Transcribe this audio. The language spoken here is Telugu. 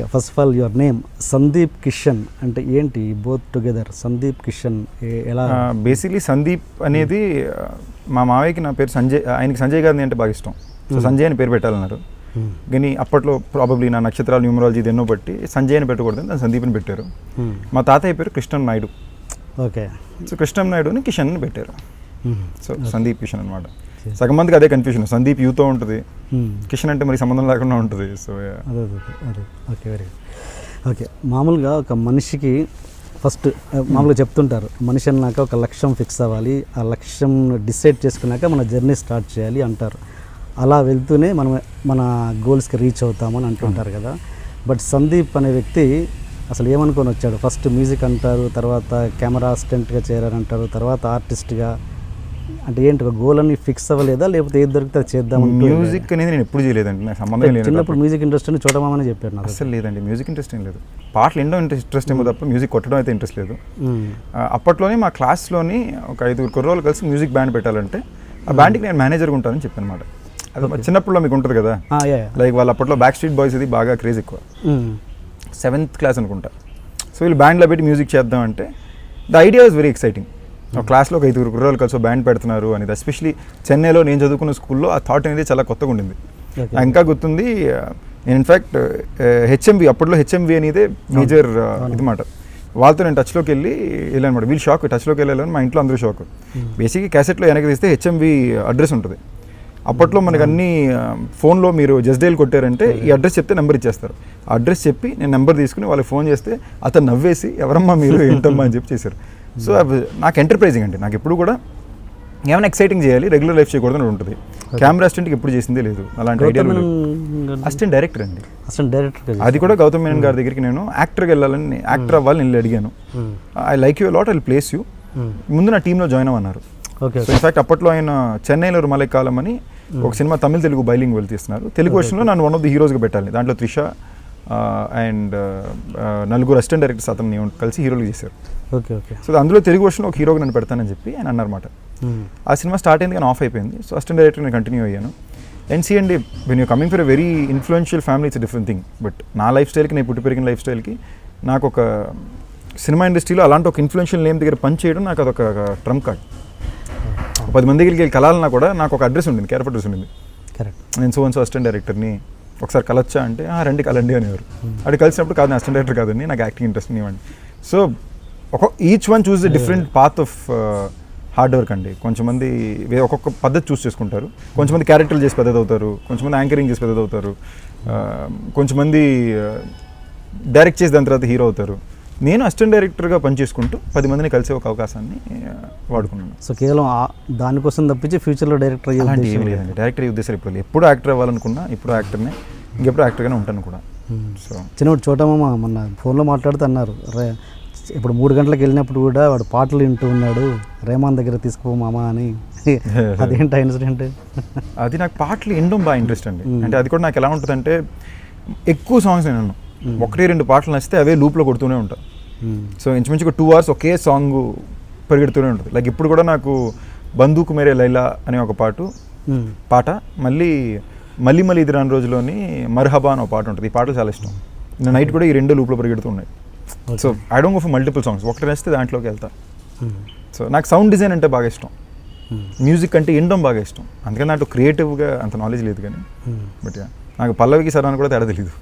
Okay first of all your name Sandeep Kishan అంటే ఏంటి? బోత్ టుగెదర్ సందీప్ కిషన్ ఎలా? బేసిక్లీ సందీప్ అనేది మా మావయ్యకి నా పేరు సంజయ్ ఆయనకి సంజయ్ గారిని అంటే బాగా ఇష్టం. సో సంజయ్ అని పేరు పెట్టాలన్నారు. Hmm. కానీ అప్పట్లో ప్రాబబ్లీ నా నక్షత్రాలు న్యూమరాలజీ ఎన్నో బట్టి సంజయ్ అని పెట్టకూడదు దాన్ని సందీప్ని పెట్టారు. Hmm. మా తాతయ్య పేరు కృష్ణన్ నాయుడు. ఓకే. సో కృష్ణం నాయుడుని కిషన్ అని పెట్టారు. Hmm. సో సందీప్ కిషన్ అనమాట సగం మందికి అదే కన్ఫ్యూజన్ సందీప్ యూతో ఉంటుంది. Hmm. కిషన్ అంటే మరి సంబంధం లేకుండా ఉంటుంది. సో అదే అదే అదే ఓకే వెరీ గుడ్ ఓకే మామూలుగా ఒక మనిషికి ఫస్ట్ మామూలుగా చెప్తుంటారు. మనిషి అన్నాక ఒక లక్ష్యం ఫిక్స్ అవ్వాలి. ఆ లక్ష్యం డిసైడ్ చేసుకున్నాక మన జర్నీ స్టార్ట్ చేయాలి అంటారు. అలా వెళ్తూనే మనం మన గోల్స్కి రీచ్ అవుతామని అంటుంటారు కదా. బట్ సందీప్ అనే వ్యక్తి అసలు ఏమనుకొని వచ్చాడు? ఫస్ట్ మ్యూజిక్ అంటారు తర్వాత కెమెరా అసిస్టెంట్గా చేరారంటారు తర్వాత ఆర్టిస్ట్గా అంటే ఏంటి ఒక గోల్ అని ఫిక్స్ అవ్వలేదా? లేకపోతే ఏది దొరికితే అది చేద్దాం మ్యూజిక్ అనేది నేను ఎప్పుడు చేయలేదండి. నాకు సంబంధం లేదు చిన్నప్పుడు మ్యూజిక్ ఇండస్ట్రీని చూడమని చెప్పారు నాకు. అసలు లేదండి. మ్యూజిక్ ఇంట్రెస్ట్ ఏం లేదు. పాటలు ఎన్నో ఇంట్రెస్ట్ ఇంట్రెస్ట్ ఏమో తప్ప మ్యూజిక్ కొట్టడం అయితే ఇంట్రెస్ట్ లేదు. అప్పట్లోనే మా క్లాస్లోని ఒక ఐదుగురు కుర్రోళ్ళు కలిసి మ్యూజిక్ బ్యాండ్ పెట్టాలంటే ఆ బ్యాండ్కి నేను మేనేజర్గా ఉంటానని చెప్పాను అనమాట అది చిన్నప్పుడు మీకు ఉంటుంది కదా. లైక్ వాళ్ళు అప్పట్లో బ్యాక్ స్ట్రీట్ బాయ్స్ ఇది బాగా క్రేజ్ ఎక్కువ. సెవెంత్ క్లాస్ అనుకుంటా. సో వీళ్ళు బ్యాండ్లో పెట్టి మ్యూజిక్ చేద్దాం అంటే the idea was very exciting క్లాస్లో ఒక ఐదుగురు కుర్రోళ్ళు కలిసి బ్యాండ్ పెడుతున్నారు అనేది ఎస్పెషలీ చెన్నైలో నేను చదువుకున్న స్కూల్లో ఆ థాట్ అనేది చాలా కొత్తగా ఉండింది. ఇంకా గుర్తుంది నేను ఇన్ఫ్యాక్ట్ హెచ్ఎంవి అప్పట్లో హెచ్ఎంవి అనేది మేజర్ ఇది మాట వాళ్ళతో నేను టచ్లోకి వెళ్ళి వెళ్ళానమాట వీళ్ళు షాక్ టచ్లోకి వెళ్ళాలని మా ఇంట్లో అందరూ షాక్ బేసిక్గా క్యాసెట్లో వెనక్కి తీస్తే హెచ్ఎంవి అడ్రస్ ఉంటుంది. అప్పట్లో మనకి అన్ని ఫోన్లో మీరు జస్ట్ డైల్ కొట్టారంటే ఈ అడ్రస్ చెప్తే నెంబర్ ఇచ్చేస్తారు. ఆ అడ్రస్ చెప్పి నేను నెంబర్ తీసుకుని వాళ్ళకి ఫోన్ చేస్తే అతను నవ్వేసి ఎవరమ్మా మీరు? ఏంటమ్మా? అని చెప్పి చేశారు. సో అవి నాకు ఎంటర్ప్రైజింగ్ అండి. నాకు ఎప్పుడు కూడా ఏమైనా ఎక్సైటింగ్ చేయాలి రెగ్యులర్ లైఫ్ చేయకూడదని ఉంటుంది. కెమెరా అసిస్టెంట్కి ఎప్పుడు చేసిందే లేదు. అలాంటి ఐడియా అసిస్టెంట్ డైరెక్టర్ అండి. అసలు డైరెక్టర్ అది కూడా గౌతమ్ మేనన్ గారి దగ్గరికి నేను యాక్టర్గా వెళ్ళాలని యాక్టర్ అవ్వాలని వెళ్ళి అడిగాను. I like you lot I place you ముందు నా టీంలో జాయిన్ అవ్వన్నారు. ఓకే సో ఇన్ఫాక్ట్ అప్పట్లో ఆయన చెన్నైలో మలైకాలం అని ఒక సినిమా తమిళ తెలుగు బైలింగ్ వెళ్తీస్తున్నారు తీస్తున్నారు తెలుగు వర్షన్లో నన్ను వన్ ఆఫ్ ది హీరోస్గా పెట్టాలి. దాంట్లో త్రిష అండ్ నలుగురు అసిస్టెంట్ డైరెక్టర్స్ అతన్ని కలిసి హీరోలు చేశారు. Okay okay. సో అందులో తెలుగు వర్షన్లో ఒక హీరోగా నన్ను పెడతానని చెప్పి ఆయన అన్నారన్నమాట. ఆ సినిమా స్టార్ట్ అయింది కానీ ఆఫ్ అయిపోయింది. సో అసిస్టెంట్ డైరెక్టర్ నేను కంటిన్యూ అయ్యాను. అండ్ సి అండి when you coming for a very influential family it's different thing but నా లైఫ్ స్టైల్కి నేను పుట్టి పెరిగిన లైఫ్ స్టైల్కి నాకు ఒక సినిమా ఇండస్ట్రీలో అలాంటి ఒక ఇన్ఫ్లుయెన్షియల్ నేమ్ దగ్గర పని చేయడం నాకు అదొక ట్రంప్ కార్డ్ పది మంది దగ్గరికి వెళ్ళి కలాలన్నా కూడా నాకు ఒక అడ్రస్ ఉండింది క్యారెక్టర్ అడ్రస్ ఉండింది. కరెక్ట్ నేను సో సో అసిస్టెంట్ డైరెక్టర్ని ఒకసారి కలొచ్చా అంటే "ఆ, రండి కలండి అనేవారు. అది కలిసినప్పుడు కాదు నేను అసిస్టెంట్ డైరెక్టర్ కాదండి నాకు యాక్టింగ్ ఇంట్రెస్ట్ ఇవ్వండి. సో ఒక each one choose the different path of hard work అండి. కొంచెమంది వే- ఒక్కొక్క పద్ధతి చూస్ చేసుకుంటారు. కొంచెమంది క్యారెక్టర్లు చేసి పెద్దది అవుతారు. కొంచెమంది యాంకరింగ్ చేసి పెద్దది అవుతారు. ఆ, కొంచెమంది డైరెక్ట్ చేసి దాని తర్వాత హీరో అవుతారు. నేను అసిస్టెంట్ డైరెక్టర్గా పనిచేసుకుంటూ పది మందిని కలిసే ఒక అవకాశాన్ని వాడుకున్నాను. సో కేవలం దానికోసం తప్పించి ఫ్యూచర్లో డైరెక్టర్ అలాంటి ఉద్దేశం లేదండి. డైరెక్టర్ ఉద్దేశాలు ఇప్పుడు. ఎప్పుడు యాక్టర్ అవ్వాలనుకున్నా ఇప్పుడు యాక్టర్నే ఇంకెప్పుడు యాక్టర్గానే ఉంటాను కూడా. సో చిన్నప్పుడు చోటమ్మ మొన్న ఫోన్లో మాట్లాడుతూ అన్నారు రే ఇప్పుడు మూడు గంటలకు వెళ్ళినప్పుడు కూడా వాడు పాటలు వింటూ ఉన్నాడు రేమాన్ దగ్గర తీసుకుపో మామ అని. అదేంటి ఆ ఇన్సిడెంట్? అది నాకు పాటలు వినడం బాగా ఇంట్రెస్ట్ అండి. అంటే అది కూడా నాకు ఎలా ఉంటుందంటే ఎక్కువ సాంగ్స్ నేను ఒకటి రెండు పాటలు నచ్చితే అవే లూప్లో కొడుతూనే ఉంటా. సో ఇంచుమించుగా టూ అవర్స్ ఒకే సాంగ్ పరిగెడుతూనే ఉంటుంది. లైక్ ఇప్పుడు కూడా నాకు బందూకు మేరే లైలా అనే ఒక పాటు పాట. మళ్ళీ మళ్ళీ మళ్ళీ ఇది రాని రోజులోని మర్హబా అని ఒక పాట ఉంటుంది. ఈ పాటలు చాలా ఇష్టం. నేను నైట్ కూడా ఈ రెండు లూప్లో పరిగెడుతూ ఉన్నాయి. So I don't go for multiple songs. ఒకటి నచ్చితే దాంట్లోకి వెళ్తా. సో నాకు సౌండ్ డిజైన్ అంటే బాగా ఇష్టం. మ్యూజిక్ అంటే వినడం బాగా ఇష్టం. అందుకని నాకు క్రియేటివ్గా అంత నాలెడ్జ్ లేదు కానీ. బట్ నాకు పల్లవికి సరాన్ని కూడా తేడా తెలియదు